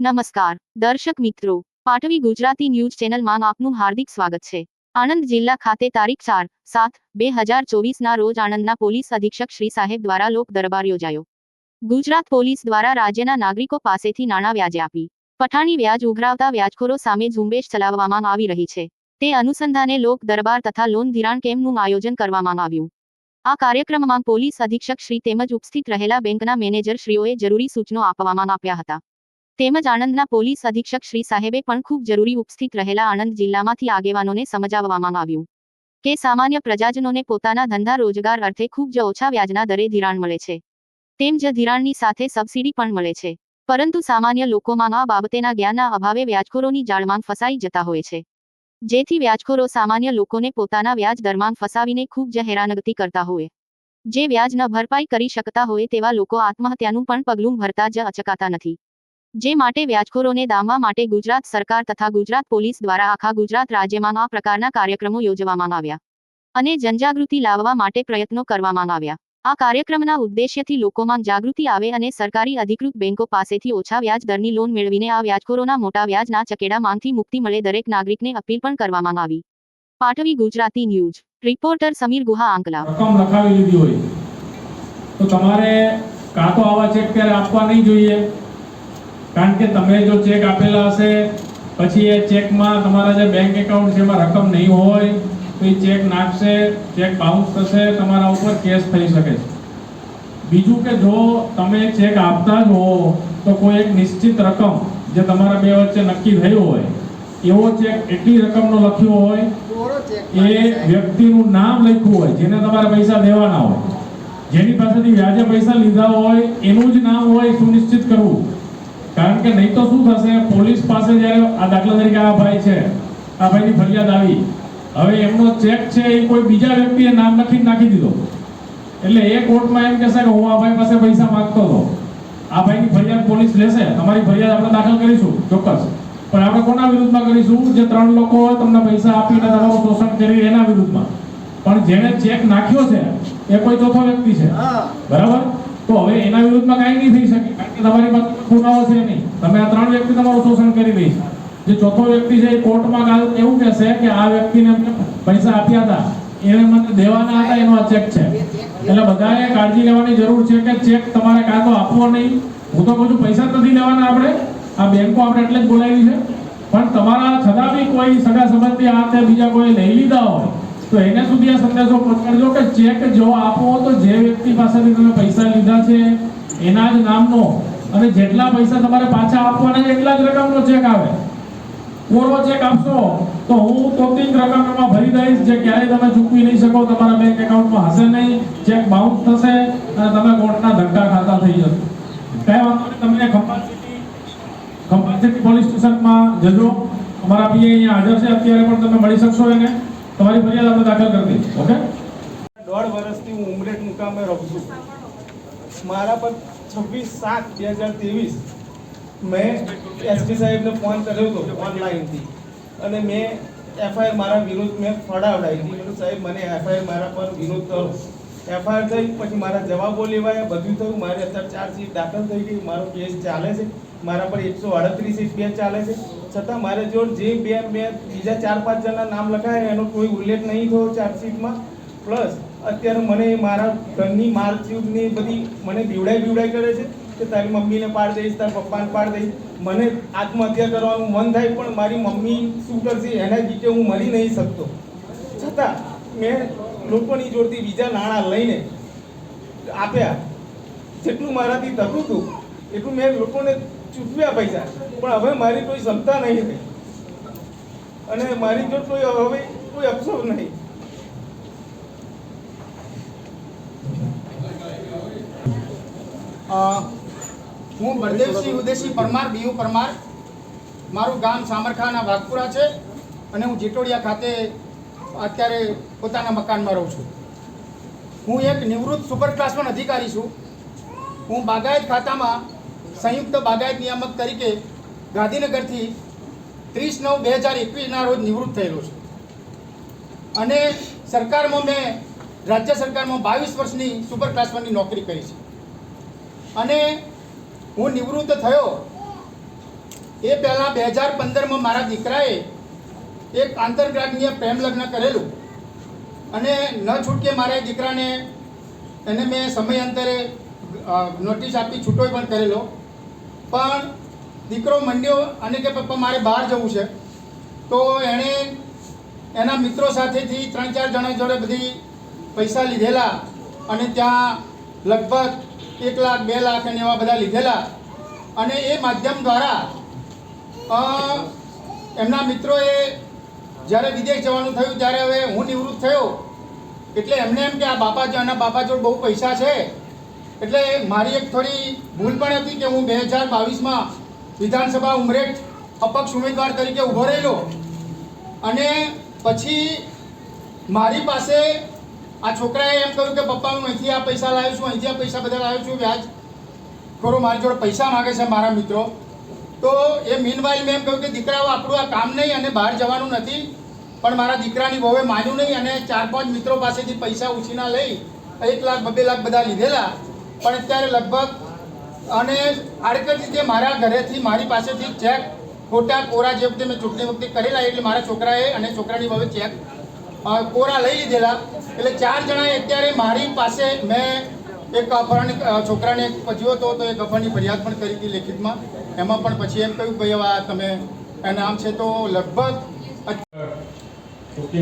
નમસ્કાર, દર્શક મિત્રો. પાટવી ગુજરાતી ન્યૂઝ ચેનલમાં આપનું હાર્દિક સ્વાગત છે. આણંદ જિલ્લા ખાતે તારીખ ચાર, સાત, બે હજાર ચોવીસના રોજ આણંદના પોલીસ અધિક્ષક શ્રી સાહેબ દ્વારા લોક દરબાર યોજાયો. ગુજરાત પોલીસ દ્વારા રાજ્યના નાગરિકો પાસેથી નાણાં વ્યાજે આપી. પઠાણી વ્યાજ ઉઘરાવતા વ્યાજખોરો સામે ઝુંબેશ ચલાવવામાં આવી રહી છે. તે અનુસંધાને લોક દરબાર તથા લોન ધિરાણ કેમ્પનું આયોજન કરવામાં આવ્યું. આ કાર્યક્રમમાં પોલીસ અધિક્ષક શ્રી તેમજ ઉપસ્થિત રહેલા બેંકના મેનેજર શ્રીઓએ જરૂરી સૂચનો આપવામાં આપ્યા હતા. તેમજ આણંદના પોલીસ અધિક્ષક શ્રી સાહેબે પણ ખૂબ જરૂરી ઉપસ્થિત રહેલા આણંદ જિલ્લામાંથી આગેવાનોને સમજાવવામાં આવ્યું કે સામાન્ય પ્રજાજનોને પોતાના ધંધા રોજગાર અર્થે ખૂબ જ ઓછા વ્યાજના દરે ધિરાણ મળે છે. તેમ જ ધિરાણની સાથે સબસિડી પણ મળે છે. પરંતુ સામાન્ય લોકોમાં આ બાબતેના જ્ઞાનના અભાવે વ્યાજખોરોની જાળમાં ફસાઈ જતા હોય છે. જેથી વ્યાજખોરો સામાન્ય લોકોને પોતાના વ્યાજ દરમાં ફસાવીને ખૂબ જ હેરાનગતિ કરતા હોય. જે વ્યાજ ન ભરપાઈ કરી શકતા હોય તેવા લોકો આત્મહત્યાનું પણ પગલું ભરતા જ અચકાતા નથી. જે માટે વ્યાજખોરોને દામવા માટે ગુજરાત સરકાર તથા ગુજરાત પોલીસ દ્વારા આખા ગુજરાત રાજ્યમાં આ પ્રકારના કાર્યક્રમો યોજવામાં આવ્યા અને જનજાગૃતિ લાવવા માટે પ્રયત્નો કરવામાં આવ્યા. આ કાર્યક્રમના ઉદ્દેશ્યથી લોકોમાં જાગૃતિ આવે અને સરકારી અધિકૃત બેંકો પાસેથી ઓછા વ્યાજ દરની લોન મેળવીને આ વ્યાજખોરોના મોટા વ્યાજના ચકેડામાંથી મુક્તિ મળે દરેક નાગરિકને અપીલ પણ કરવામાં આવી. પાટવી ગુજરાતી ન્યૂઝ. રિપોર્ટર સમીર ગુહા આંકલા. રકમ લખાવી લીધી હોય. તો તમારે કાં તો આવા ચેક ત્યારે આપવા નહીં જોઈએ? કારણ કે તમે જો ચેક આપેલા હશે પછી એ ચેકમાં તમારા જે બેંક એકાઉન્ટ છે એમાં રકમ નહીં હોય તો એ ચેક નાખશે ચેક બાઉન્સ થશે તમારા ઉપર કેસ થઈ શકે છે. બીજું કે જો તમે ચેક આપતા જ હો તો કોઈ એક નિશ્ચિત રકમ જે તમારા બે વચ્ચે નક્કી થયું હોય એવો ચેક એટલી રકમનો લખ્યો હોય એ વ્યક્તિનું નામ લખ્યું હોય જેને તમારે પૈસા દેવાના હોય જેની પાસેથી વ્યાજે પૈસા લીધા હોય એનું જ નામ હોય સુનિશ્ચિત કરવું. કારણ કે નહીં તો શું થશે? પોલીસ પાસે જ્યારે આ દાખલા તરીકે આ ભાઈ છે આ ભાઈની ફરિયાદ આવી. હવે એમનો ચેક છે એ કોઈ બીજા વ્યક્તિએ નામ લખી નાખી દીધો. એટલે એ કોર્ટમાં એમ કહેશે કે હું આ ભાઈ પાસે પૈસા માંગતો હતો. આ ભાઈની ફરિયાદ પોલીસ લેશે. તમારી ફરિયાદ આપણે દાખલ કરીશું ચોક્કસ. પણ આપણે કોના વિરુદ્ધમાં કરીશું? જે ત્રણ લોકો તમને પૈસા આપીને તમારું શોષણ કરી એના વિરુદ્ધમાં. પણ જેણે ચેક નાખ્યો છે એ કોઈ ચોથો વ્યક્તિ છે. બરાબર? તો હવે એના વિરુદ્ધમાં કાંઈ નહીં થઈ શકે, કારણ કે તમારી પાસે પુરાવો છે નહીં. તમે આ ત્રણ વ્યક્તિ તમારું શોષણ કરી રહી જે ચોથો વ્યક્તિ છે એ કોર્ટમાં કાલ એવું કહેશે કે આ વ્યક્તિને પૈસા આપ્યા હતા. એને મને દેવાના હતા, એનો આ ચેક છે. એટલે બધાએ કાળજી લેવાની જરૂર છે કે ચેક તમારે કાં તો આપવો નહીં. હું તો કહું છું, પૈસા નથી લેવાના આપણે. આ બેંકો આપણે એટલે જ બોલાવી છે. પણ તમારા છતાં બી કોઈ સગા સંબંધી આ તે બીજા કોઈ લઈ લીધા હોય તો એને સુધી આ સંદેશો પહોંચાડજો કે ચેક જો આપો તો જે વ્યક્તિ પાસેથી તમે પૈસા લીધા છે, એના જ નામનો અને જેટલા પૈસા તમારે પાછા આપવાના એટલા જ રકમનો ચેક આવે. કોરો ચેક આપશો તો હું તોતિંગ રકમ એમાં ભરી દઈશ, જે ક્યારેય તમે ચૂકવી નહીં શકો, તમારા બેંક એકાઉન્ટમાં હશે નહીં, ચેક બાઉન્સ થશે અને તમે કોર્ટના ધક્કા ખાતા થઈ જશો. કઈ વાંધો નહીં, તમને Khambhat city Khambhat city police સ્ટેશનમાં જજો. અમારા પીએ અહીંયા હાજર છે, અત્યારે પણ તમે મળી શકશો એને. તમારી ફરિયાદ આપણે દાખલ કરી દઈશું, ઓકે? દોઢ વર્ષથી હું ઉમરેઠ મુકામે રહું છું. મારા પર છવ્વીસ સાત બે હજાર ત્રેવીસ મેં એસપી સાહેબને ફોન કર્યો હતો ઓનલાઈનથી અને મેં એફઆઈઆર મારા વિરુદ્ધ મેં ફડાવડાવી હતી. મેં સાહેબ, મને એફઆઈઆર મારા પર વિરોધ કરો. એફઆઈઆર થઈ, પછી મારા જવાબો લેવાયા, બધું થયું. મારી અત્યારે ચાર્જશીટ દાખલ થઈ ગઈ. મારો કેસ ચાલે છે. મારા પર એકસો અડત્રીસ બે ચાલે છે. છતાં મારે જો જે બે બે બીજા ચાર પાંચ જણના નામ લખાય, એનો કોઈ ઉલ્લેખ નહીં થયો ચાર્જશીટમાં. પ્લસ અત્યારે મને મારા ઘરની મારચીટની બધી મને બીવડાઈ બીવડાઈ કરે છે કે તારી મમ્મીને પાડ દઈશ, તારા પપ્પાને પાડ દઈશ. મને આત્મહત્યા કરવાનું મન થાય, પણ મારી મમ્મી શું કરશે એના લીધે હું મરી નહીં શકતો. છતાં મેં લોકોની જોડથી બીજા નાણાં લઈને આપ્યા. જેટલું મારાથી થતું હતું, એટલું મેં લોકોને ચૂકવ્યા પૈસા. પણ હવે મારી કોઈ ક્ષમતા નહીં રહી અને મારી જો કોઈ હવે કોઈ અફસોસ નહીં. હું બળદેવસિંહ ઉદયસિંહ પરમાર, બીયુ પરમાર. મારું ગામ સામરખાના વાઘપુરા છે અને હું જીટોડિયા ખાતે અત્યારે પોતાના મકાનમાં રહું છું. હું એક નિવૃત્ત સુપર ક્લાસ વન અધિકારી છું. હું બાગાયત ખાતામાં સંયુક્ત બાગાયત નિયામક તરીકે ગાંધીનગરથી ત્રીસ નવ બે હજાર એકવીસના રોજ નિવૃત્ત થયેલો છું. અને સરકારમાં મેં, રાજ્ય સરકારમાં બાવીસ વર્ષની સુપર ક્લાસ નોકરી કરી છે. અને હું નિવૃત્ત થયો એ પહેલાં બે હજાર પંદરમાં મારા દીકરાએ એક આંતરગ્રાહકીય પ્રેમ લગ્ન કરેલું. અને ન છૂટકે મારા દીકરાને એને મેં સમયાંતરે નોટિસ આપી છૂટોય પણ કરેલો. પણ દીકરો મંડ્યો અને કે પપ્પા મારે બહાર જવું છે. તો એણે એના મિત્રો સાથેથી ત્રણ ચાર જણા જોડે બધી પૈસા લીધેલા અને ત્યાં લગભગ એક લાખ, બે લાખ અને એવા બધા લીધેલા. અને એ માધ્યમ દ્વારા એમના મિત્રોએ જ્યારે વિદેશ જવાનું થયું ત્યારે હવે હું નિવૃત્ત થયો. એટલે એમને એમ કે આ બાપા આના બાપા જોડે બહુ પૈસા છે. એટલે મારી એક થોડી ભૂલ પણ હતી કે હું બે હજાર બાવીસમાં વિધાનસભા ઉમરેઠ અપક્ષ ઉમેદવાર તરીકે ઊભો રહેલો. અને પછી મારી પાસે આ છોકરાએ એમ કહ્યું કે પપ્પા હું અહીંથી આ પૈસા લાવ્યો છું, અહીંથી આ પૈસા બધા લાવ્યો છું, વ્યાજ ખોરો, મારી જોડે પૈસા માગે છે મારા મિત્રો. તો એ મીનવાઇલ મેં એમ કહ્યું કે, દીકરાઓ, આપણું આ કામ નહીં અને બહાર જવાનું નથી, પણ મારા દીકરાની બહુએ માન્યું નહીં અને ચાર પાંચ મિત્રો પાસેથી પૈસા ઉછીના લઈ એક લાખ બબે લાખ બધા લીધેલા. પણ અત્યારે લગભગ અને આડકત રીતે મારા ઘરેથી, મારી પાસેથી ચેક ખોટા કોરા જે વખતે મેં ચૂંટણી વખતે કરેલા એટલે મારા છોકરાએ અને છોકરાની વહુએ ચેક કોરા લઈ લીધેલા. એટલે ચાર જણાએ અત્યારે મારી પાસે મેં એક અપહરણ છોકરાને એક પજ્યો હતો, તો એક અપહરણની ફરિયાદ પણ કરી હતી લેખિતમાં. એમાં પણ પછી એમ કહ્યું ભાઈ હવે તમે, એના નામ છે તો લગભગ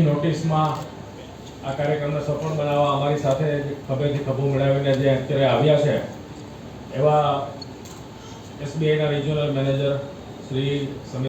નોટિસમાં આ કાર્યક્રમને સફળ બનાવવા અમારી સાથે ખભેથી ખભો મેળવીને જે અત્યારે આવ્યા છે, એવા એસબીઆઈના રિજિયોનલ મેનેજર શ્રી સમીર